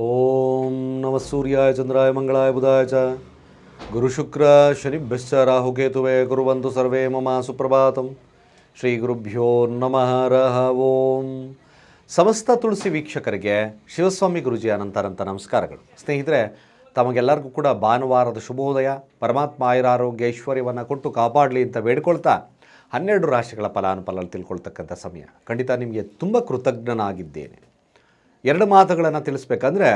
ಓಂ ನಮ ಸೂರ್ಯಾಯ ಚಂದ್ರಾಯ ಮಂಗಳಾಯ ಬುಧಾಯ ಚ. ಗುರುಶುಕ್ರ ಶನಿಭ್ಯಶ್ಚ ರಾಹುಕೇತುವೆ ಕುರುವಂತು ಸರ್ವೇ ಮಮ ಸುಪ್ರಭಾತಂ. ಶ್ರೀ ಗುರುಭ್ಯೋ ನಮಃ ರಹ ಓಂ. ಸಮಸ್ತ ತುಳಸಿ ವೀಕ್ಷಕರಿಗೆ ಶಿವಸ್ವಾಮಿ ಗುರುಜಿ ಅನಂತರಂತ ನಮಸ್ಕಾರಗಳು. ಸ್ನೇಹಿತರೆ, ತಮಗೆಲ್ಲರಿಗೂ ಕೂಡ ಭಾನುವಾರದ ಶುಭೋದಯ, ಪರಮಾತ್ಮ ಆಯುರಾರೋಗ್ಯ ಐಶ್ವರ್ಯವನ್ನು ಕೊಟ್ಟು ಕಾಪಾಡಲಿ ಅಂತ ಬೇಡ್ಕೊಳ್ತಾ ಹನ್ನೆರಡು ರಾಶಿಗಳ ಫಲಾನುಫಲ ತಿಳ್ಕೊಳ್ತಕ್ಕಂಥ ಸಮಯ. ಖಂಡಿತ ನಿಮಗೆ ತುಂಬ ಕೃತಜ್ಞನಾಗಿದ್ದೇನೆ. ಎರಡು ಮಾತುಗಳನ್ನು ತಿಳಿಸ್ಬೇಕಂದ್ರೆ,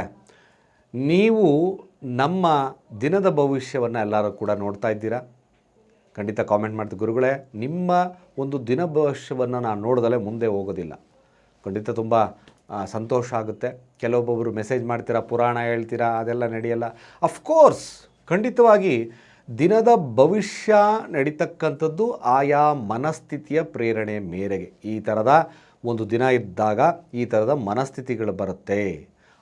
ನೀವು ನಮ್ಮ ದಿನದ ಭವಿಷ್ಯವನ್ನು ಎಲ್ಲರೂ ಕೂಡ ನೋಡ್ತಾ ಇದ್ದೀರಾ? ಖಂಡಿತ ಕಾಮೆಂಟ್ ಮಾಡ್ತೀವಿ. ಗುರುಗಳೇ, ನಿಮ್ಮ ಒಂದು ದಿನ ಭವಿಷ್ಯವನ್ನು ನಾನು ನೋಡಿದಲೇ ಮುಂದೆ ಹೋಗೋದಿಲ್ಲ. ಖಂಡಿತ ತುಂಬ ಸಂತೋಷ ಆಗುತ್ತೆ. ಕೆಲವೊಬ್ಬೊಬ್ಬರು ಮೆಸೇಜ್ ಮಾಡ್ತೀರಾ, ಪುರಾಣ ಹೇಳ್ತೀರಾ, ಅದೆಲ್ಲ ನಡೆಯಲ್ಲ. ಅಫ್ಕೋರ್ಸ್ ಖಂಡಿತವಾಗಿ ದಿನದ ಭವಿಷ್ಯ ನಡೀತಕ್ಕಂಥದ್ದು ಆಯಾ ಮನಸ್ಥಿತಿಯ ಪ್ರೇರಣೆ ಮೇರೆಗೆ. ಈ ಥರದ ಒಂದು ದಿನ ಇದ್ದಾಗ ಈ ಥರದ ಮನಸ್ಥಿತಿಗಳು ಬರುತ್ತೆ.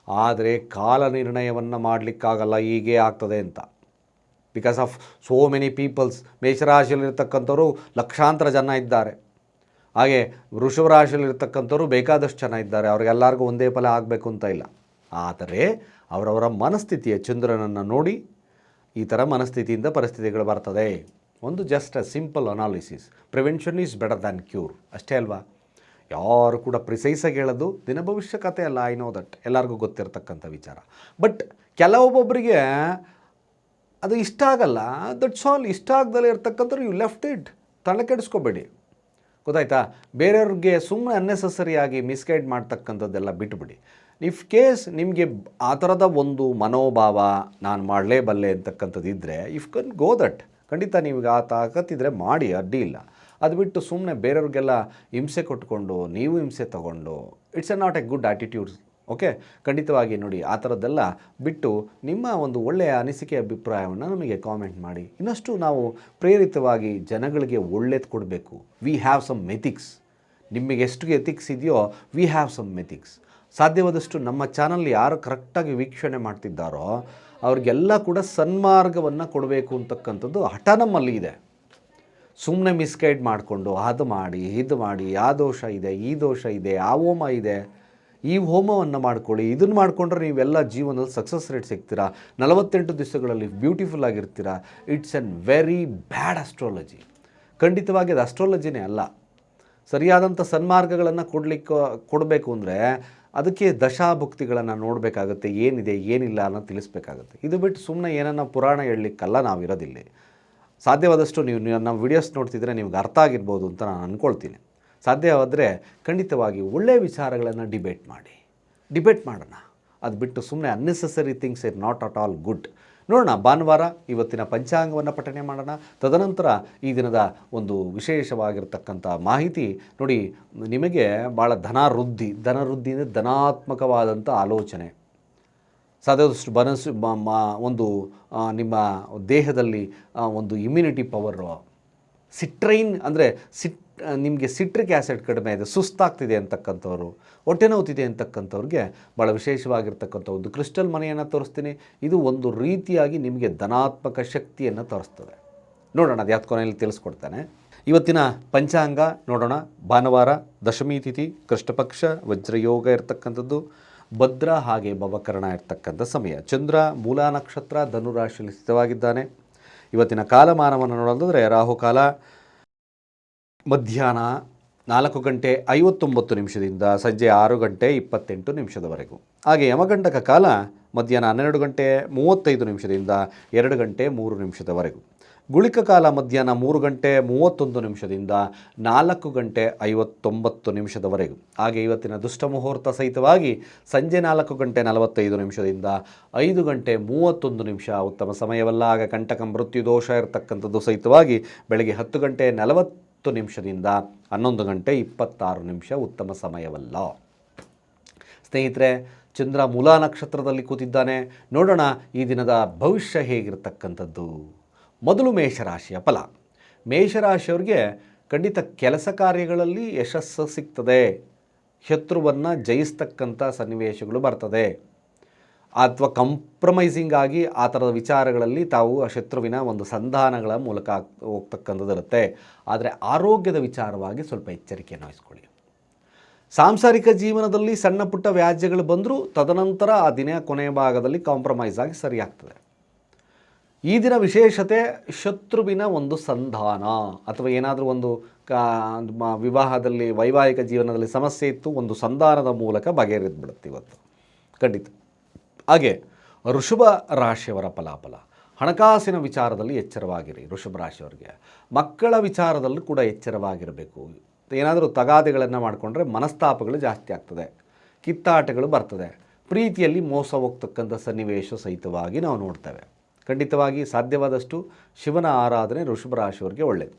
ಆದರೆ ಕಾಲ ನಿರ್ಣಯವನ್ನು ಮಾಡಲಿಕ್ಕಾಗಲ್ಲ, ಹೀಗೆ ಆಗ್ತದೆ ಅಂತ. Because of so many peoples ಮೇಷರಾಶಿಯಲ್ಲಿರ್ತಕ್ಕಂಥವ್ರು ಲಕ್ಷಾಂತರ ಜನ ಇದ್ದಾರೆ. ಹಾಗೆ ವೃಷಭ ರಾಶಿಯಲ್ಲಿರ್ತಕ್ಕಂಥವ್ರು ಬೇಕಾದಷ್ಟು ಜನ ಇದ್ದಾರೆ. ಅವ್ರಿಗೆಲ್ಲರಿಗೂ ಒಂದೇ ಫಲ ಆಗಬೇಕು ಅಂತ ಇಲ್ಲ. ಆದರೆ ಅವರವರ ಮನಸ್ಥಿತಿಯ ಚಂದ್ರನನ್ನು ನೋಡಿ ಈ ಥರ ಮನಸ್ಥಿತಿಯಿಂದ ಪರಿಸ್ಥಿತಿಗಳು ಬರ್ತದೆ. ಒಂದು just a simple analysis prevention is better than cure ಅಷ್ಟೇ ಅಲ್ವಾ? ಯಾರು ಕೂಡ ಪ್ರಿಸೈಸಾಗಿ ಹೇಳೋದು ದಿನ ಭವಿಷ್ಯ ಕತೆ ಅಲ್ಲ ಐ ನೋ ದಟ್ ಎಲ್ಲರಿಗೂ ಗೊತ್ತಿರತಕ್ಕಂಥ ವಿಚಾರ. ಬಟ್ ಕೆಲವೊಬ್ಬೊಬ್ಬರಿಗೆ ಅದು ಇಷ್ಟ ಆಗಲ್ಲ. ದಟ್ಸ್ ಆಲ್ ಇಷ್ಟ ಆಗದಲ್ಲೇ ಇರ್ತಕ್ಕಂಥವ್ರು ಯು ಲೆಫ್ಟ್ ಇಟ್ ತಲೆ ಕೆಡಿಸ್ಕೋಬೇಡಿ. ಗೊತ್ತಾಯ್ತಾ? ಬೇರೆಯವ್ರಿಗೆ ಸುಮ್ಮನೆ ಅನ್ನೆಸಸರಿಯಾಗಿ ಮಿಸ್ಗೈಡ್ ಮಾಡ್ತಕ್ಕಂಥದ್ದೆಲ್ಲ ಬಿಟ್ಬಿಡಿ. ಇಫ್ ಕೇಸ್ ನಿಮಗೆ ಆ ಥರದ ಒಂದು ಮನೋಭಾವ ನಾನು ಮಾಡಲೇಬಲ್ಲೆ ಅಂತಕ್ಕಂಥದ್ದು ಇದ್ದರೆ ಇಫ್ ಕನ್ ಗೋ ದಟ್ ಖಂಡಿತ ನಿಮಗೆ ಆ ತಾಕತ್ತಿದ್ರೆ ಮಾಡಿ, ಅಡ್ಡಿ ಇಲ್ಲ. ಅದು ಬಿಟ್ಟು ಸುಮ್ಮನೆ ಬೇರೆಯವ್ರಿಗೆಲ್ಲ ಹಿಂಸೆ ಕೊಟ್ಕೊಂಡು, ನೀವು ಹಿಂಸೆ ತಗೊಂಡು it's a not a good attitudes okay ಖಂಡಿತವಾಗಿ ನೋಡಿ, ಆ ಥರದ್ದೆಲ್ಲ ಬಿಟ್ಟು ನಿಮ್ಮ ಒಂದು ಒಳ್ಳೆಯ ಅನಿಸಿಕೆ ಅಭಿಪ್ರಾಯವನ್ನು ನಮಗೆ ಕಾಮೆಂಟ್ ಮಾಡಿ. ಇನ್ನಷ್ಟು ನಾವು ಪ್ರೇರಿತವಾಗಿ ಜನಗಳಿಗೆ ಒಳ್ಳೇದು ಕೊಡಬೇಕು. ವಿ ಹ್ಯಾವ್ ಸಮ್ ಮೆಥಿಕ್ಸ್ ನಿಮಗೆ ಎಷ್ಟು ಎಥಿಕ್ಸ್ ಇದೆಯೋ ವಿ ಹ್ಯಾವ್ ಸಮ್ ಮೆಥಿಕ್ಸ್ ಸಾಧ್ಯವಾದಷ್ಟು ನಮ್ಮ ಚಾನಲ್ ಯಾರು ಕರೆಕ್ಟಾಗಿ ವೀಕ್ಷಣೆ ಮಾಡ್ತಿದ್ದಾರೋ, ಅವ್ರಿಗೆಲ್ಲ ಕೂಡ ಸನ್ಮಾರ್ಗವನ್ನು ಕೊಡಬೇಕು ಅಂತಕ್ಕಂಥದ್ದು ಹಠ ನಮ್ಮಲ್ಲಿ ಇದೆ. ಸುಮ್ಮನೆ ಮಿಸ್ಗೈಡ್ ಮಾಡಿಕೊಂಡು ಅದು ಮಾಡಿ, ಇದು ಮಾಡಿ, ಆ ದೋಷ ಇದೆ, ಈ ದೋಷ ಇದೆ, ಆ ಹೋಮ ಇದೆ, ಈ ಹೋಮವನ್ನು ಮಾಡ್ಕೊಳ್ಳಿ, ಇದನ್ನು ಮಾಡಿಕೊಂಡ್ರೆ ನೀವೆಲ್ಲ ಜೀವನದಲ್ಲಿ ಸಕ್ಸಸ್ ರೇಟ್ ಸಿಗ್ತೀರಾ? ನಲವತ್ತೆಂಟು ದಿವಸಗಳಲ್ಲಿ beautiful ಆಗಿರ್ತೀರಾ? It's an very bad astrology ಖಂಡಿತವಾಗಿ ಅದು ಅಸ್ಟ್ರಾಲಜಿನೇ ಅಲ್ಲ. ಸರಿಯಾದಂಥ ಸನ್ಮಾರ್ಗಗಳನ್ನು ಕೊಡಲಿಕ್ಕೆ, ಕೊಡಬೇಕು ಅಂದರೆ ಅದಕ್ಕೆ ದಶಾಭುಕ್ತಿಗಳನ್ನು ನೋಡಬೇಕಾಗುತ್ತೆ, ಏನಿದೆ, ಏನಿಲ್ಲ ಅನ್ನೋದು ತಿಳಿಸ್ಬೇಕಾಗತ್ತೆ. ಇದು ಬಿಟ್ಟು ಸುಮ್ಮನೆ ಏನನ್ನ ಪುರಾಣ ಹೇಳಲಿಕ್ಕಲ್ಲ ನಾವಿರೋದಿಲ್ಲ. ಸಾಧ್ಯವಾದಷ್ಟು ನೀವು ನಮ್ಮ ವಿಡಿಯೋಸ್ ನೋಡ್ತಿದ್ರೆ ನಿಮ್ಗೆ ಅರ್ಥ ಆಗಿರ್ಬೋದು ಅಂತ ನಾನು ಅಂದ್ಕೊಳ್ತೀನಿ ಸಾಧ್ಯವಾದರೆ ಖಂಡಿತವಾಗಿ ಒಳ್ಳೆಯ ವಿಚಾರಗಳನ್ನು ಡಿಬೇಟ್ ಮಾಡಿ. ಡಿಬೇಟ್ ಮಾಡೋಣ. ಅದು ಬಿಟ್ಟು ಸುಮ್ಮನೆ unnecessary things are not at all good ನೋಡೋಣ, ಭಾನುವಾರ ಇವತ್ತಿನ ಪಂಚಾಂಗವನ್ನು ಪಠನೆ ಮಾಡೋಣ. ತದನಂತರ ಈ ದಿನದ ಒಂದು ವಿಶೇಷವಾಗಿರ್ತಕ್ಕಂಥ ಮಾಹಿತಿ ನೋಡಿ, ನಿಮಗೆ ಭಾಳ ಧನವೃದ್ಧಿ ಧನವೃದ್ಧಿ ಅಂದರೆ ಧನಾತ್ಮಕವಾದಂಥ ಆಲೋಚನೆ. ಸಾಧ್ಯವಾದಷ್ಟು ಬನಸು ಒಂದು ನಿಮ್ಮ ದೇಹದಲ್ಲಿ ಒಂದು ಇಮ್ಯುನಿಟಿ ಪವರು ಸಿಟ್ರೈನ್ ಅಂದರೆ ಸಿಟ್ ನಿಮಗೆ ಸಿಟ್ರಿಕ್ ಆ್ಯಸಿಡ್ ಕಡಿಮೆ ಇದೆ, ಸುಸ್ತಾಗ್ತಿದೆ ಅಂತಕ್ಕಂಥವ್ರು, ಹೊಟ್ಟೆ ನೋವ್ತಿದೆ ಅಂತಕ್ಕಂಥವ್ರಿಗೆ ಭಾಳ ವಿಶೇಷವಾಗಿರ್ತಕ್ಕಂಥ ಒಂದು ಕ್ರಿಸ್ಟಲ್ ಮನೆಯನ್ನು ತೋರಿಸ್ತೀನಿ. ಇದು ಒಂದು ರೀತಿಯಾಗಿ ನಿಮಗೆ ಧನಾತ್ಮಕ ಶಕ್ತಿಯನ್ನು ತೋರಿಸ್ತದೆ. ನೋಡೋಣ, ಅದು ಯಾವ್ದು ಕೊನೆಯಲ್ಲಿ ತಿಳಿಸ್ಕೊಡ್ತಾನೆ. ಇವತ್ತಿನ ಪಂಚಾಂಗ ನೋಡೋಣ. ಭಾನುವಾರ ದಶಮಿ ತಿಥಿ, ಕೃಷ್ಣಪಕ್ಷ, ವಜ್ರಯೋಗ ಇರ್ತಕ್ಕಂಥದ್ದು. ಭದ್ರ ಹಾಗೆ ಭವಕರಣ ಇರ್ತಕ್ಕಂಥ ಸಮಯ. ಚಂದ್ರ ಮೂಲ ನಕ್ಷತ್ರ ಧನುರಾಶಿಯಲ್ಲಿ ಸ್ಥಿತವಾಗಿದ್ದಾನೆ. ಇವತ್ತಿನ ಕಾಲಮಾನವನ್ನು ನೋಡೋದಾದರೆ ರಾಹುಕಾಲ ಮಧ್ಯಾಹ್ನ ನಾಲ್ಕು ಗಂಟೆ ಐವತ್ತೊಂಬತ್ತು ನಿಮಿಷದಿಂದ ಸಂಜೆ ಆರು ಗಂಟೆ ಇಪ್ಪತ್ತೆಂಟು ನಿಮಿಷದವರೆಗೂ. ಹಾಗೆ ಯಮಗಂಡಕ ಕಾಲ ಮಧ್ಯಾಹ್ನ ಹನ್ನೆರಡು ಗಂಟೆ ಮೂವತ್ತೈದು ನಿಮಿಷದಿಂದ ಎರಡು ಗಂಟೆ ಮೂರು ನಿಮಿಷದವರೆಗೂ. ಗುಳಿಕ ಕಾಲ ಮಧ್ಯಾಹ್ನ ಮೂರು ಗಂಟೆ ಮೂವತ್ತೊಂದು ನಿಮಿಷದಿಂದ ನಾಲ್ಕು ಗಂಟೆ ಐವತ್ತೊಂಬತ್ತು ನಿಮಿಷದವರೆಗೂ. ಹಾಗೆ ಇವತ್ತಿನ ದುಷ್ಟ ಮುಹೂರ್ತ ಸಹಿತವಾಗಿ ಸಂಜೆ ನಾಲ್ಕು ಗಂಟೆ ನಲವತ್ತೈದು ನಿಮಿಷದಿಂದ ಐದು ಗಂಟೆ ಮೂವತ್ತೊಂದು ನಿಮಿಷ ಉತ್ತಮ ಸಮಯವಲ್ಲ. ಆಗ ಕಂಟಕ ಮೃತ್ಯು ದೋಷ ಇರತಕ್ಕಂಥದ್ದು ಸಹಿತವಾಗಿ ಬೆಳಗ್ಗೆ ಹತ್ತು ಗಂಟೆ ನಲವತ್ತು ನಿಮಿಷದಿಂದ ಹನ್ನೊಂದು ಗಂಟೆ ಇಪ್ಪತ್ತಾರು ನಿಮಿಷ ಉತ್ತಮ ಸಮಯವಲ್ಲ. ಸ್ನೇಹಿತರೆ, ಚಂದ್ರ ಮುಲಾ ನಕ್ಷತ್ರದಲ್ಲಿ ಕೂತಿದ್ದಾನೆ. ನೋಡೋಣ ಈ ದಿನದ ಭವಿಷ್ಯ ಹೇಗಿರ್ತಕ್ಕಂಥದ್ದು. ಮೊದಲು ಮೇಷರಾಶಿಯ ಫಲ. ಮೇಷರಾಶಿಯವ್ರಿಗೆ ಖಂಡಿತ ಕೆಲಸ ಕಾರ್ಯಗಳಲ್ಲಿ ಯಶಸ್ಸು ಸಿಗ್ತದೆ. ಶತ್ರುವನ್ನು ಜಯಿಸ್ತಕ್ಕಂಥ ಸನ್ನಿವೇಶಗಳು ಬರ್ತದೆ. ಅಥವಾ ಕಂಪ್ರಮೈಸಿಂಗ್ ಆಗಿ ಆ ಥರದ ವಿಚಾರಗಳಲ್ಲಿ ತಾವು ಆ ಶತ್ರುವಿನ ಒಂದು ಸಂಧಾನಗಳ ಮೂಲಕ ಹೋಗ್ತಕ್ಕಂಥದ್ದು ಇರುತ್ತೆ. ಆದರೆ ಆರೋಗ್ಯದ ವಿಚಾರವಾಗಿ ಸ್ವಲ್ಪ ಎಚ್ಚರಿಕೆಯನ್ನು ವಹಿಸ್ಕೊಳ್ಳಿ. ಸಾಂಸಾರಿಕ ಜೀವನದಲ್ಲಿ ಸಣ್ಣ ಪುಟ್ಟ ವ್ಯಾಜ್ಯಗಳು ಬಂದರೂ ತದನಂತರ ಆ ದಿನ ಕೊನೆಯ ಭಾಗದಲ್ಲಿ ಕಾಂಪ್ರಮೈಸ್ ಆಗಿ ಸರಿಯಾಗ್ತದೆ. ಈ ದಿನ ವಿಶೇಷತೆ ಶತ್ರುವಿನ ಒಂದು ಸಂಧಾನ ಅಥವಾ ಏನಾದರೂ ಒಂದು ವಿವಾಹದಲ್ಲಿ, ವೈವಾಹಿಕ ಜೀವನದಲ್ಲಿ ಸಮಸ್ಯೆ ಇತ್ತು, ಒಂದು ಸಂಧಾನದ ಮೂಲಕ ಬಗೆಹರಿದು ಬಿಡುತ್ತೆ ಇವತ್ತು. ಖಂಡಿತ. ಹಾಗೆ ಋಷಭ ರಾಶಿಯವರ ಫಲಾಫಲ. ಹಣಕಾಸಿನ ವಿಚಾರದಲ್ಲಿ ಎಚ್ಚರವಾಗಿರಿ ಋಷಭ ರಾಶಿಯವರಿಗೆ. ಮಕ್ಕಳ ವಿಚಾರದಲ್ಲೂ ಕೂಡ ಎಚ್ಚರವಾಗಿರಬೇಕು. ಏನಾದರೂ ತಗಾದೆಗಳನ್ನು ಮಾಡಿಕೊಂಡ್ರೆ ಮನಸ್ತಾಪಗಳು ಜಾಸ್ತಿ ಆಗ್ತದೆ. ಕಿತ್ತಾಟಗಳು ಬರ್ತದೆ. ಪ್ರೀತಿಯಲ್ಲಿ ಮೋಸ ಹೋಗ್ತಕ್ಕಂಥ ಸನ್ನಿವೇಶ ಸಹಿತವಾಗಿ ನಾವು ನೋಡ್ತೇವೆ. ಖಂಡಿತವಾಗಿ ಸಾಧ್ಯವಾದಷ್ಟು ಶಿವನ ಆರಾಧನೆ ಋಷಭ ರಾಶಿಯವರಿಗೆ ಒಳ್ಳೆಯದು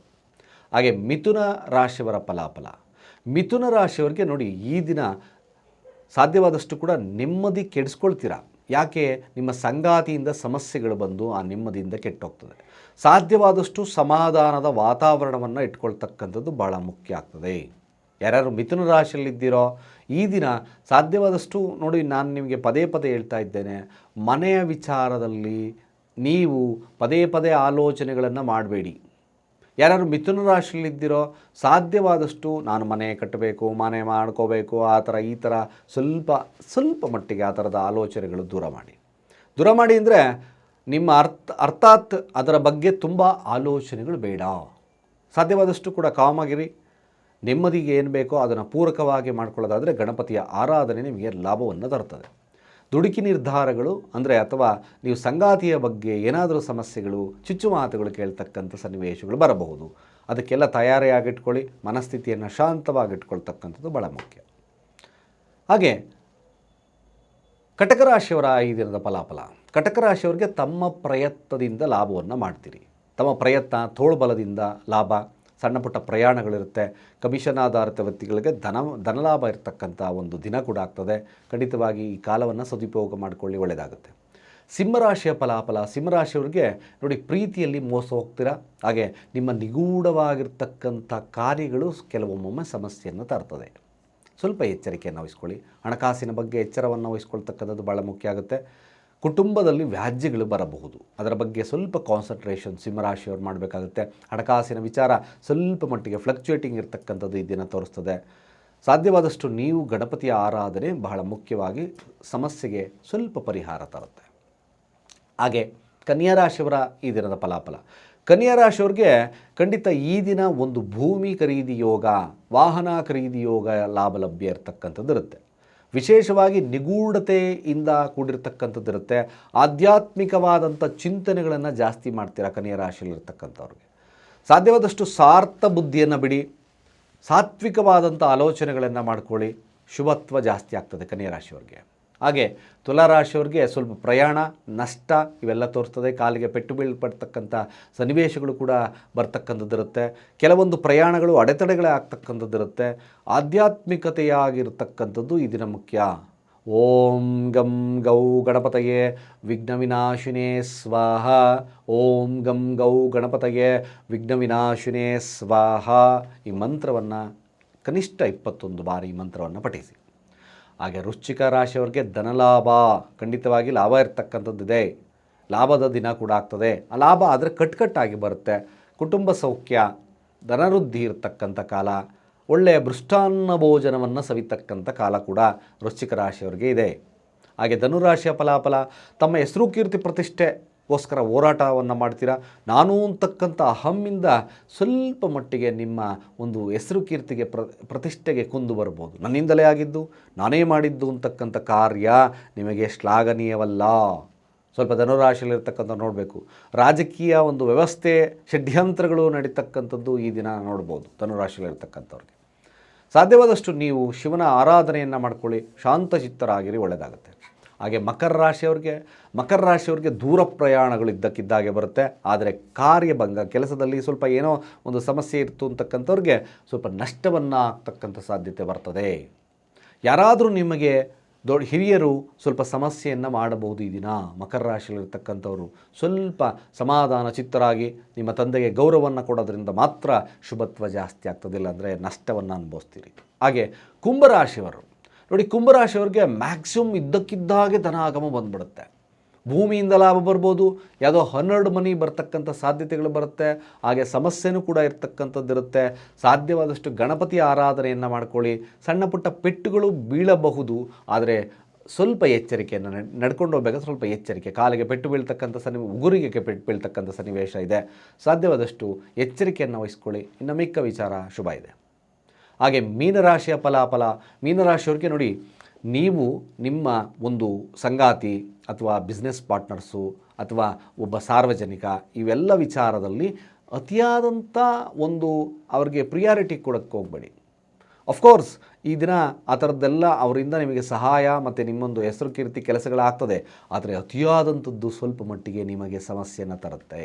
ಹಾಗೆ ಮಿಥುನ ರಾಶಿಯವರ ಫಲಾಫಲ. ಮಿಥುನ ರಾಶಿಯವರಿಗೆ ನೋಡಿ ಈ ದಿನ ಸಾಧ್ಯವಾದಷ್ಟು ಕೂಡ ನೆಮ್ಮದಿ ಕೆಡಿಸ್ಕೊಳ್ತೀರಾ? ಯಾಕೆ? ನಿಮ್ಮ ಸಂಗಾತಿಯಿಂದ ಸಮಸ್ಯೆಗಳು ಬಂದು ಆ ನೆಮ್ಮದಿಯಿಂದ ಕೆಟ್ಟೋಗ್ತದೆ. ಸಾಧ್ಯವಾದಷ್ಟು ಸಮಾಧಾನದ ವಾತಾವರಣವನ್ನು ಇಟ್ಕೊಳ್ತಕ್ಕಂಥದ್ದು ಭಾಳ ಮುಖ್ಯ ಆಗ್ತದೆ. ಯಾರ್ಯಾರು ಮಿಥುನ ರಾಶಿಯಲ್ಲಿದ್ದೀರೋ ಈ ದಿನ ಸಾಧ್ಯವಾದಷ್ಟು ನೋಡಿ ನಾನು ನಿಮಗೆ ಪದೇ ಪದೇ ಹೇಳ್ತಾ ಇದ್ದೇನೆ. ಮನೆಯ ವಿಚಾರದಲ್ಲಿ ನೀವು ಪದೇ ಪದೇ ಆಲೋಚನೆಗಳನ್ನು ಮಾಡಬೇಡಿ. ಯಾರು ಮಿಥುನ ರಾಶಿಯಲ್ಲಿದ್ದಿರೋ, ಸಾಧ್ಯವಾದಷ್ಟು ನಾನು ಮನೆ ಕಟ್ಟಬೇಕು, ಮನೆ ಮಾಡ್ಕೋಬೇಕು, ಆ ಥರ ಈ ಥರ ಸ್ವಲ್ಪ ಸ್ವಲ್ಪ ಮಟ್ಟಿಗೆ ಆ ಥರದ ಆಲೋಚನೆಗಳು ದೂರ ಮಾಡಿ. ದೂರ ಮಾಡಿ ಅಂದರೆ ನಿಮ್ಮ ಅರ್ಥ, ಅರ್ಥಾತ್ ಅದರ ಬಗ್ಗೆ ತುಂಬ ಆಲೋಚನೆಗಳು ಬೇಡ. ಸಾಧ್ಯವಾದಷ್ಟು ಕೂಡ ಕಾಮಾಗಿರಿ. ನೆಮ್ಮದಿಗೆ ಏನು ಬೇಕೋ ಅದನ್ನು ಪೂರಕವಾಗಿ ಮಾಡ್ಕೊಳ್ಳೋದಾದರೆ ಗಣಪತಿಯ ಆರಾಧನೆ ನಿಮಗೆ ಲಾಭವನ್ನು ತರ್ತದೆ. ದುಡುಕಿ ನಿರ್ಧಾರಗಳು ಅಂದರೆ ಅಥವಾ ನೀವು ಸಂಗಾತಿಯ ಬಗ್ಗೆ ಏನಾದರೂ ಸಮಸ್ಯೆಗಳು, ಚುಚ್ಚು ಮಾತುಗಳು ಕೇಳ್ತಕ್ಕಂಥ ಸನ್ನಿವೇಶಗಳು ಬರಬಹುದು. ಅದಕ್ಕೆಲ್ಲ ತಯಾರಿಯಾಗಿಟ್ಕೊಳ್ಳಿ, ಮನಸ್ಥಿತಿಯನ್ನು ಶಾಂತವಾಗಿಟ್ಕೊಳ್ತಕ್ಕಂಥದ್ದು ಬಹಳ ಮುಖ್ಯ. ಹಾಗೆ, ಕಟಕ ರಾಶಿಯವರ ಈ ದಿನದ ಫಲಾಫಲ. ಕಟಕ ರಾಶಿಯವರಿಗೆ ತಮ್ಮ ಪ್ರಯತ್ನದಿಂದ ಲಾಭವನ್ನು ಮಾಡ್ತೀರಿ. ತಮ್ಮ ಪ್ರಯತ್ನ, ತೋಳ್ಬಲದಿಂದ ಲಾಭ. ಸಣ್ಣ ಪುಟ್ಟ ಪ್ರಯಾಣಗಳಿರುತ್ತೆ. ಕಮಿಷನ್ ಆಧಾರಿತ ವ್ಯಕ್ತಿಗಳಿಗೆ ಧನ, ಧನಲಾಭ ಇರತಕ್ಕಂಥ ಒಂದು ದಿನ ಕೂಡ ಆಗ್ತದೆ. ಖಂಡಿತವಾಗಿ ಈ ಕಾಲವನ್ನು ಸದುಪಯೋಗ ಮಾಡಿಕೊಳ್ಳಿ ಒಳ್ಳೆಯದಾಗುತ್ತೆ ಸಿಂಹರಾಶಿಯ ಫಲಾಫಲ, ಸಿಂಹರಾಶಿಯವ್ರಿಗೆ ನೋಡಿ ಪ್ರೀತಿಯಲ್ಲಿ ಮೋಸ ಹೋಗ್ತೀರಾ? ಹಾಗೆ ನಿಮ್ಮ ನಿಗೂಢವಾಗಿರ್ತಕ್ಕಂಥ ಕಾರ್ಯಗಳು ಕೆಲವೊಮ್ಮೊಮ್ಮೆ ಸಮಸ್ಯೆಯನ್ನು ತರ್ತದೆ. ಸ್ವಲ್ಪ ಎಚ್ಚರಿಕೆಯನ್ನು ವಹಿಸ್ಕೊಳ್ಳಿ. ಹಣಕಾಸಿನ ಬಗ್ಗೆ ಎಚ್ಚರವನ್ನು ವಹಿಸ್ಕೊಳ್ತಕ್ಕಂಥದ್ದು ಭಾಳ ಮುಖ್ಯ ಆಗುತ್ತೆ. ಕುಟುಂಬದಲ್ಲಿ ವ್ಯಾಜ್ಯಗಳು ಬರಬಹುದು. ಅದರ ಬಗ್ಗೆ ಸ್ವಲ್ಪ ಕಾನ್ಸಂಟ್ರೇಷನ್ ಸಿಂಹರಾಶಿಯವ್ರು ಮಾಡಬೇಕಾಗುತ್ತೆ. ಹಣಕಾಸಿನ ವಿಚಾರ ಸ್ವಲ್ಪ ಮಟ್ಟಿಗೆ ಫ್ಲಕ್ಚುಯೇಟಿಂಗ್ ಇರತಕ್ಕಂಥದ್ದು ಈ ದಿನ ತೋರಿಸ್ತದೆ. ಸಾಧ್ಯವಾದಷ್ಟು ನೀವು ಗಣಪತಿಯ ಆರಾಧನೆ ಬಹಳ ಮುಖ್ಯವಾಗಿ ಸಮಸ್ಯೆಗೆ ಸ್ವಲ್ಪ ಪರಿಹಾರ ತರುತ್ತೆ. ಹಾಗೆ ಕನ್ಯಾ ರಾಶಿಯವರ ಈ ದಿನದ ಫಲಾಫಲ. ಕನ್ಯಾ ರಾಶಿಯವ್ರಿಗೆ ಖಂಡಿತ ಈ ದಿನ ಒಂದು ಭೂಮಿ ಖರೀದಿ ಯೋಗ, ವಾಹನ ಖರೀದಿ ಯೋಗ ಲಾಭ ಲಭ್ಯ ಇರತಕ್ಕಂಥದ್ದು ಇರುತ್ತೆ. ವಿಶೇಷವಾಗಿ ನಿಗೂಢತೆಯಿಂದ ಕೂಡಿರ್ತಕ್ಕಂಥದ್ದು ಇರುತ್ತೆ ಆಧ್ಯಾತ್ಮಿಕವಾದಂಥ ಚಿಂತನೆಗಳನ್ನು ಜಾಸ್ತಿ ಮಾಡ್ತೀರಾ ಕನ್ಯಾ ರಾಶಿಯಲ್ಲಿರ್ತಕ್ಕಂಥವ್ರಿಗೆ? ಸಾಧ್ಯವಾದಷ್ಟು ಸಾರ್ಥ ಬುದ್ಧಿಯನ್ನು ಬಿಡಿ. ಸಾತ್ವಿಕವಾದಂಥ ಆಲೋಚನೆಗಳನ್ನು ಮಾಡ್ಕೊಳ್ಳಿ. ಶುಭತ್ವ ಜಾಸ್ತಿ ಆಗ್ತದೆ ಕನ್ಯಾ ರಾಶಿಯವ್ರಿಗೆ. ಹಾಗೆ ತುಲಾರಾಶಿಯವ್ರಿಗೆ ಸ್ವಲ್ಪ ಪ್ರಯಾಣ, ನಷ್ಟ ಇವೆಲ್ಲ ತೋರಿಸ್ತದೆ ಕಾಲಿಗೆ ಪೆಟ್ಟು ಬೀಳ್ಪಡ್ತಕ್ಕಂಥ ಸನ್ನಿವೇಶಗಳು ಕೂಡ ಬರ್ತಕ್ಕಂಥದ್ದಿರುತ್ತೆ. ಕೆಲವೊಂದು ಪ್ರಯಾಣಗಳು ಅಡೆತಡೆಗಳೇ ಆಗ್ತಕ್ಕಂಥದ್ದಿರುತ್ತೆ. ಆಧ್ಯಾತ್ಮಿಕತೆಯಾಗಿರ್ತಕ್ಕಂಥದ್ದು ಈ ದಿನ ಮುಖ್ಯ. ಓಂ ಗಂ ಗೌ ಗಣಪತಯೇ ವಿಘ್ನ ವಿನಾಶಿನೇ ಸ್ವಾಹ. ಓಂ ಗಂ ಗೌ ಗಣಪತಯೇ ವಿಘ್ನ ವಿನಾಶಿನೇ ಸ್ವಾಹ. ಈ ಮಂತ್ರವನ್ನು ಕನಿಷ್ಠ ಇಪ್ಪತ್ತೊಂದು ಬಾರಿ ಈ ಮಂತ್ರವನ್ನು ಪಠಿಸಿ. ಹಾಗೆ ವೃಶ್ಚಿಕ ರಾಶಿಯವರಿಗೆ ಧನಲಾಭ ಖಂಡಿತವಾಗಿ ಲಾಭ ಇರ್ತಕ್ಕಂಥದ್ದಿದೆ. ಲಾಭದ ದಿನ ಕೂಡ ಆಗ್ತದೆ. ಆ ಲಾಭ ಆದರೆ ಕಟ್ಕಟ್ಟಾಗಿ ಬರುತ್ತೆ. ಕುಟುಂಬ ಸೌಖ್ಯ, ಧನವೃದ್ಧಿ ಇರತಕ್ಕಂಥ ಕಾಲ ಒಳ್ಳೆಯ ಮೃಷ್ಟಾನ್ನ ಭೋಜನವನ್ನು ಸವಿತಕ್ಕಂಥ ಕಾಲ ಕೂಡ ವೃಶ್ಚಿಕ ರಾಶಿಯವರಿಗೆ ಇದೆ. ಹಾಗೆ ಧನುರಾಶಿಯ ಫಲಾಫಲ, ತಮ್ಮ ಹೆಸರು ಕೀರ್ತಿ ಪ್ರತಿಷ್ಠೆಗೋಸ್ಕರ ಹೋರಾಟವನ್ನು ಮಾಡ್ತೀರಾ? ನಾನು ಅಂತಕ್ಕಂಥ ಅಹಮ್ಮಿಂದ ಸ್ವಲ್ಪ ಮಟ್ಟಿಗೆ ನಿಮ್ಮ ಒಂದು ಹೆಸರು ಕೀರ್ತಿಗೆ ಪ್ರ, ಪ್ರತಿಷ್ಠೆಗೆ ಕುಂದು ಬರ್ಬೋದು. ನನ್ನಿಂದಲೇ ಆಗಿದ್ದು, ನಾನೇ ಮಾಡಿದ್ದು ಅಂತಕ್ಕಂಥ ಕಾರ್ಯ ನಿಮಗೆ ಶ್ಲಾಘನೀಯವಲ್ಲ. ಸ್ವಲ್ಪ ಧನುರಾಶಿಯಲ್ಲಿರ್ತಕ್ಕಂಥ ನೋಡಬೇಕು. ರಾಜಕೀಯ ಒಂದು ವ್ಯವಸ್ಥೆ, ಷಡ್ಯಂತ್ರಗಳು ನಡೀತಕ್ಕಂಥದ್ದು ಈ ದಿನ ನೋಡ್ಬೋದು ಧನುರಾಶಿಯಲ್ಲಿರ್ತಕ್ಕಂಥವ್ರಿಗೆ. ಸಾಧ್ಯವಾದಷ್ಟು ನೀವು ಶಿವನ ಆರಾಧನೆಯನ್ನು ಮಾಡ್ಕೊಳ್ಳಿ. ಶಾಂತಚಿತ್ತರಾಗಿರಿ ಒಳ್ಳೆಯದಾಗುತ್ತೆ ಹಾಗೆ ಮಕರ ರಾಶಿಯವ್ರಿಗೆ ಮಕರ ರಾಶಿಯವ್ರಿಗೆ ದೂರ ಪ್ರಯಾಣಗಳು ಇದ್ದಕ್ಕಿದ್ದಾಗೆ ಬರುತ್ತೆ. ಆದರೆ ಕಾರ್ಯಭಂಗ, ಕೆಲಸದಲ್ಲಿ ಸ್ವಲ್ಪ ಏನೋ ಒಂದು ಸಮಸ್ಯೆ ಇತ್ತು ಅಂತಕ್ಕಂಥವ್ರಿಗೆ ಸ್ವಲ್ಪ ನಷ್ಟವನ್ನು ಆಗ್ತಕ್ಕಂಥ ಸಾಧ್ಯತೆ ಬರ್ತದೆ. ಯಾರಾದರೂ ನಿಮಗೆ ದೊಡ್ಡ ಹಿರಿಯರು ಸ್ವಲ್ಪ ಸಮಸ್ಯೆಯನ್ನು ಮಾಡಬಹುದು ಈ ದಿನ. ಮಕರ ರಾಶಿಯಲ್ಲಿರ್ತಕ್ಕಂಥವ್ರು ಸ್ವಲ್ಪ ಸಮಾಧಾನ ಚಿತ್ತರಾಗಿ ನಿಮ್ಮ ತಂದೆಗೆ ಗೌರವವನ್ನು ಕೊಡೋದ್ರಿಂದ ಮಾತ್ರ ಶುಭತ್ವ ಜಾಸ್ತಿ ಆಗ್ತದಿಲ್ಲ ಅಂದರೆ ನಷ್ಟವನ್ನು ಅನುಭವಿಸ್ತೀರಿ. ಹಾಗೆ ಕುಂಭರಾಶಿಯವರು ನೋಡಿ, ಕುಂಭರಾಶಿಯವ್ರಿಗೆ ಮ್ಯಾಕ್ಸಿಮಮ್ ಇದ್ದಕ್ಕಿದ್ದಾಗೆ ಧನಾಗಮ ಬಂದ್ಬಿಡುತ್ತೆ. ಭೂಮಿಯಿಂದ ಲಾಭ ಬರ್ಬೋದು, ಯಾವುದೋ ಹನ್ನೆರಡು ಮನಿ ಬರ್ತಕ್ಕಂಥ ಸಾಧ್ಯತೆಗಳು ಬರುತ್ತೆ, ಹಾಗೆ ಸಮಸ್ಯೆನೂ ಕೂಡ ಇರತಕ್ಕಂಥದ್ದಿರುತ್ತೆ. ಸಾಧ್ಯವಾದಷ್ಟು ಗಣಪತಿ ಆರಾಧನೆಯನ್ನು ಮಾಡ್ಕೊಳ್ಳಿ. ಸಣ್ಣ ಪುಟ್ಟ ಪೆಟ್ಟುಗಳು ಬೀಳಬಹುದು, ಆದರೆ ಸ್ವಲ್ಪ ಎಚ್ಚರಿಕೆಯನ್ನು ನಡ್- ನಡ್ಕೊಂಡು ಹೋಗ್ಬೇಕಾದ್ರೆ ಸ್ವಲ್ಪ ಎಚ್ಚರಿಕೆ. ಕಾಲಿಗೆ ಪೆಟ್ಟು ಬೀಳ್ತಕ್ಕಂಥ ಸನ್ನಿವೇಶ ಉಗುರಿಗೆ ಪೆಟ್ಟು ಬೀಳ್ತಕ್ಕಂಥ ಸನ್ನಿವೇಶ ಇದೆ. ಸಾಧ್ಯವಾದಷ್ಟು ಎಚ್ಚರಿಕೆಯನ್ನು ವಹಿಸ್ಕೊಳ್ಳಿ. ಇನ್ನು ಮಿಕ್ಕ ವಿಚಾರ ಶುಭ ಇದೆ. ಹಾಗೆ ಮೀನರಾಶಿಯ ಫಲ ಮೀನರಾಶಿಯವ್ರಿಗೆ ನೋಡಿ, ನೀವು ನಿಮ್ಮ ಒಂದು ಸಂಗಾತಿ ಅಥವಾ ಬಿಸ್ನೆಸ್ ಪಾರ್ಟ್ನರ್ಸು ಅಥವಾ ಒಬ್ಬ ಸಾರ್ವಜನಿಕ, ಇವೆಲ್ಲ ವಿಚಾರದಲ್ಲಿ ಅತಿಯಾದಂಥ ಒಂದು ಅವ್ರಿಗೆ ಪ್ರಿಯಾರಿಟಿ ಕೊಡೋಕ್ಕೆ ಹೋಗಬೇಡಿ. ಅಫ್ಕೋರ್ಸ್ ಈ ದಿನ ಆ ಥರದ್ದೆಲ್ಲ ಅವರಿಂದ ನಿಮಗೆ ಸಹಾಯ ಮತ್ತು ನಿಮ್ಮೊಂದು ಹೆಸರು ಕೀರ್ತಿ ಕೆಲಸಗಳಾಗ್ತದೆ, ಆದರೆ ಅತಿಯಾದಂಥದ್ದು ಸ್ವಲ್ಪ ಮಟ್ಟಿಗೆ ನಿಮಗೆ ಸಮಸ್ಯೆಯನ್ನು ತರುತ್ತೆ.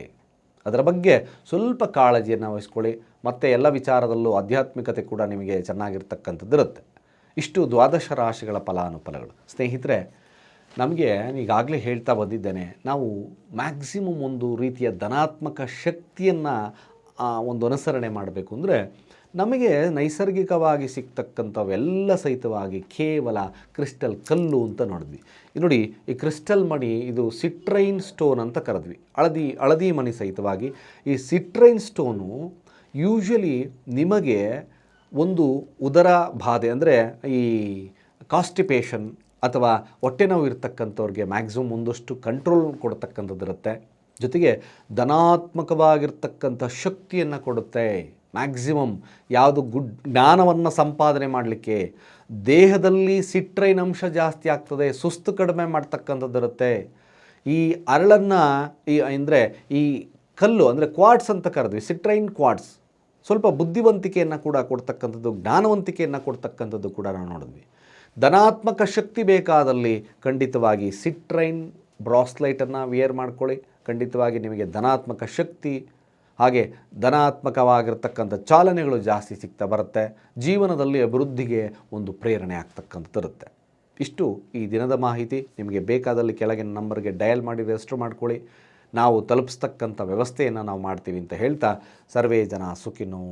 ಅದರ ಬಗ್ಗೆ ಸ್ವಲ್ಪ ಕಾಳಜಿಯನ್ನು ವಹಿಸ್ಕೊಳ್ಳಿ. ಮತ್ತು ಎಲ್ಲ ವಿಚಾರದಲ್ಲೂ ಆಧ್ಯಾತ್ಮಿಕತೆ ಕೂಡ ನಿಮಗೆ ಚೆನ್ನಾಗಿರ್ತಕ್ಕಂಥದ್ದು ಇರುತ್ತೆ. ಇಷ್ಟು ದ್ವಾದಶ ರಾಶಿಗಳ ಫಲಾನುಫಲಗಳು. ಸ್ನೇಹಿತರೆ, ನಮಗೆ ಈಗಾಗಲೇ ಹೇಳ್ತಾ ಬಂದಿದ್ದೇನೆ, ನಾವು ಮ್ಯಾಕ್ಸಿಮಮ್ ಒಂದು ರೀತಿಯ ಧನಾತ್ಮಕ ಶಕ್ತಿಯನ್ನು ಒಂದು ಅನುಸರಣೆ ಮಾಡಬೇಕು. ಅಂದರೆ ನಮಗೆ ನೈಸರ್ಗಿಕವಾಗಿ ಸಿಗ್ತಕ್ಕಂಥವೆಲ್ಲ ಸಹಿತವಾಗಿ ಕೇವಲ ಕ್ರಿಸ್ಟಲ್ ಕಲ್ಲು ಅಂತ ನೋಡಿದ್ವಿ. ನೋಡಿ, ಈ ಕ್ರಿಸ್ಟಲ್ ಮಣಿ, ಇದು ಸಿಟ್ರೈನ್ ಸ್ಟೋನ್ ಅಂತ ಕರೆದ್ವಿ. ಹಳದಿ ಹಳದಿ ಮಣಿ ಸಹಿತವಾಗಿ. ಈ ಸಿಟ್ರೈನ್ ಸ್ಟೋನು ಯೂಶ್ವಲಿ ನಿಮಗೆ ಒಂದು ಉದರ ಬಾಧೆ, ಅಂದರೆ ಈ ಕಾಸ್ಟಿಪೇಷನ್ ಅಥವಾ ಹೊಟ್ಟೆ ನೋವು ಇರತಕ್ಕಂಥವ್ರಿಗೆ ಮ್ಯಾಕ್ಸಿಮಮ್ ಒಂದಷ್ಟು ಕಂಟ್ರೋಲ್ ಕೊಡ್ತಕ್ಕಂಥದ್ದಿರುತ್ತೆ. ಜೊತೆಗೆ ಧನಾತ್ಮಕವಾಗಿರ್ತಕ್ಕಂಥ ಶಕ್ತಿಯನ್ನು ಕೊಡುತ್ತೆ. ಮ್ಯಾಕ್ಸಿಮಮ್ ಯಾವುದು ಗುಡ್ ಜ್ಞಾನವನ್ನು ಸಂಪಾದನೆ ಮಾಡಲಿಕ್ಕೆ ದೇಹದಲ್ಲಿ ಸಿಟ್ರೈನ್ ಅಂಶ ಜಾಸ್ತಿ ಆಗ್ತದೆ, ಸುಸ್ತು ಕಡಿಮೆ ಮಾಡ್ತಕ್ಕಂಥದ್ದಿರುತ್ತೆ ಈ ಅರಳನ್ನು ಈ ಅಂದರೆ ಈ ಕಲ್ಲು ಅಂದರೆ ಕ್ವಾಡ್ಸ್ ಅಂತ ಕರೆದ್ವಿ ಸಿಟ್ರೈನ್ ಕ್ವಾಡ್ಸ್ ಸ್ವಲ್ಪ ಬುದ್ಧಿವಂತಿಕೆಯನ್ನು ಕೂಡ ಕೊಡ್ತಕ್ಕಂಥದ್ದು, ಜ್ಞಾನವಂತಿಕೆಯನ್ನು ಕೊಡ್ತಕ್ಕಂಥದ್ದು ಕೂಡ ನಾವು ನೋಡಿದ್ವಿ. ಧನಾತ್ಮಕ ಶಕ್ತಿ ಬೇಕಾದಲ್ಲಿ ಖಂಡಿತವಾಗಿ ಸಿಟ್ರೈನ್ ಬ್ರಾಸ್ಲೈಟನ್ನು ವಿಯರ್ ಮಾಡ್ಕೊಳ್ಳಿ. ಖಂಡಿತವಾಗಿ ನಿಮಗೆ ಧನಾತ್ಮಕ ಶಕ್ತಿ ಹಾಗೆ ಧನಾತ್ಮಕವಾಗಿರ್ತಕ್ಕಂಥ ಚಾಲನೆಗಳು ಜಾಸ್ತಿ ಸಿಗ್ತಾ ಬರುತ್ತೆ. ಜೀವನದಲ್ಲಿ ಅಭಿವೃದ್ಧಿಗೆ ಒಂದು ಪ್ರೇರಣೆ ಆಗ್ತಕ್ಕಂಥದ್ದಿರುತ್ತೆ ಇಷ್ಟು ಈ ದಿನದ ಮಾಹಿತಿ. ನಿಮಗೆ ಬೇಕಾದಲ್ಲಿ ಕೆಳಗಿನ ನಂಬರ್ಗೆ ಡಯಲ್ ಮಾಡಿ, ರಿಜಿಸ್ಟರ್ ಮಾಡ್ಕೊಳ್ಳಿ. ನಾವು ತಲುಪಿಸ್ತಕ್ಕಂಥ ವ್ಯವಸ್ಥೆಯನ್ನು ನಾವು ಮಾಡ್ತೀವಿ ಅಂತ ಹೇಳ್ತಾ ಸರ್ವೇ ಜನ ಸುಖಿನೋ